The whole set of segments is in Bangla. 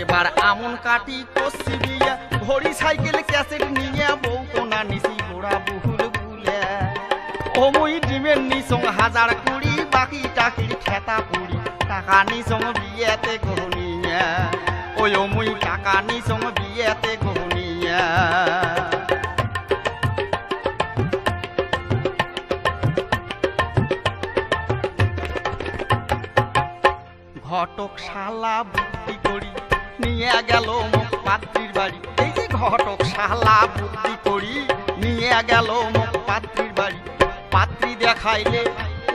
এবার আমন কাটি কষি দিয়া ঘড়ি সাইকেল, ক্যাসেট নিয়ে বউ কোনা নিশি ঘোড়া বহুল বুলে ও ডিমের নিসং হাজার কুড়ি, বাকি টাকির খেতা পুড়ি টাকা নিসং বিয়েতে গহনিয়া। ওই ও মুই টাকা নিসং বিয়েতে গহনিয়া। ঘটক শালা বুদ্ধি করি, নিয়ে গেল মুখ পাত্রীর বাড়ি। এই যে ঘটক শালা বুদ্ধি করি, নিয়ে গেল মুখ পাত্রীর বাড়ি। পাত্রী দেখাইলে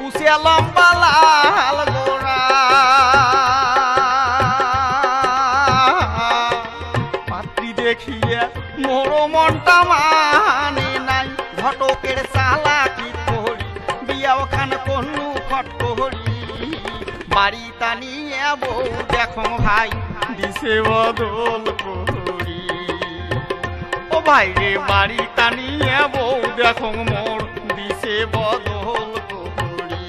উসে লম্বা লাল গোড়া। পাত্রী দেখিয়ে মোর মনটা মানে বাড়ি টানিয়ে বউ দেখো ভাই। দিছে বদল করি। ও ভাই রে বাড়ি টানিয়ে বউ দেখো মোর। দিছে বদল করি।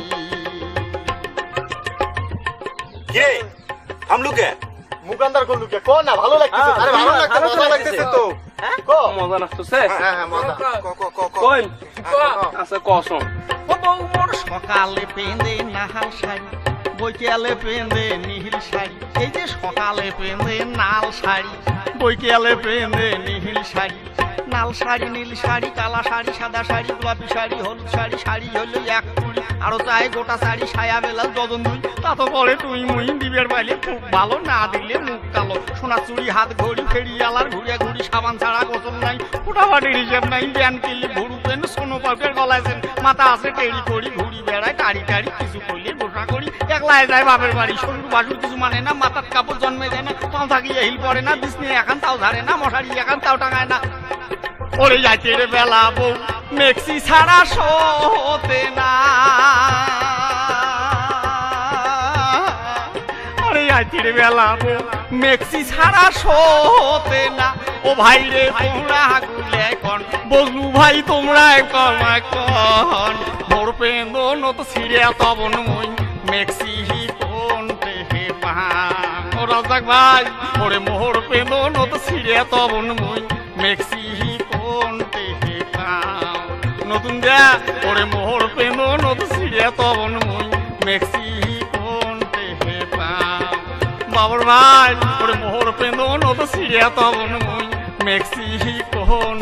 কে? থামলু কে মুকান্দার করলু কে কো না ভালো লাগতেছে। হ্যাঁ, আরে ভালো ভালো লাগতেছে লাগতেছে। লাগতেছে তো। হ্যাঁ? কো। মজা লাগতেছে? হ্যাঁ হ্যাঁ মজা। ক ক ক ক। আচ্ছা কসম ও বউ মোর সকালে পেঁদে নাহাল শাড়ি বৈকালে পেঁদে নিহিল শাড়ি। এই যে সকালে পেঁদে নাল শাড়ি। বইকেলে পেঁদে নিহিল শাড়ি। নাল শাড়ি, নীল শাড়ি, কালা শাড়ি, সাদা শাড়ি, গোলাপি শাড়ি, হলুদ শাড়ি শাড়ি হলো এক। আরও চাই গোটা শাড়ি সায়া বেলা দজন দুই। তা তো পরে তুই মুই দিবের বাইলে খুব ভালো, না দিলে মুখ কালো। সোনা চুড়ি হাত ঘড়ি ফেরি আলার ঘুরিয়া ঘুরি সাবান ছাড়া গোসল নাই ফুটাফাটির হিসেব নাই ব্যান কিনলে ভুরু পেন সোনো পাউকের গলাইছেন মাথা আছে টেরি করি ঘুরি বেড়ায় টাড়ি টাড়ি কিছু করলে গোসা করি। একলাই যায় বাপের বাড়ি, শ্বশুর বাসুর কিছু মানে না, মাথার কাপড় জন্মে যায় না পাও থাকি হিল পড়ে না বিছনে এখন তাও ধারে না, মশারি এখন তাও টাঙায় না। ওরে যাইতে রে বেলা বউ। মেক্সি ছাড়া শোতে না। আরে যাইতে রে বেলা বউ। মেক্সি ছাড়া শোতে না। ও ভাই রে তোমরা গুলে কন। বজলু ভাই, তোমরা কন কন। মোর পেন্দ তো ছিড়ে তবন মই। মেক্সি হি কোন হে পাহান ও রাজাক ভাই, ওরে মোহর পেন্দ তো ছিড়ে তবন মই। মেক্সি হি কোন হে নতুন যা ওরে মোহর প্রেম নত ছিড়ে তবন মই মেক্সি হি কোন হে পাও বাবর ভাই ওরে মোহর প্রেম নত ছিড়ে তবন মই মেক্সি হি কোন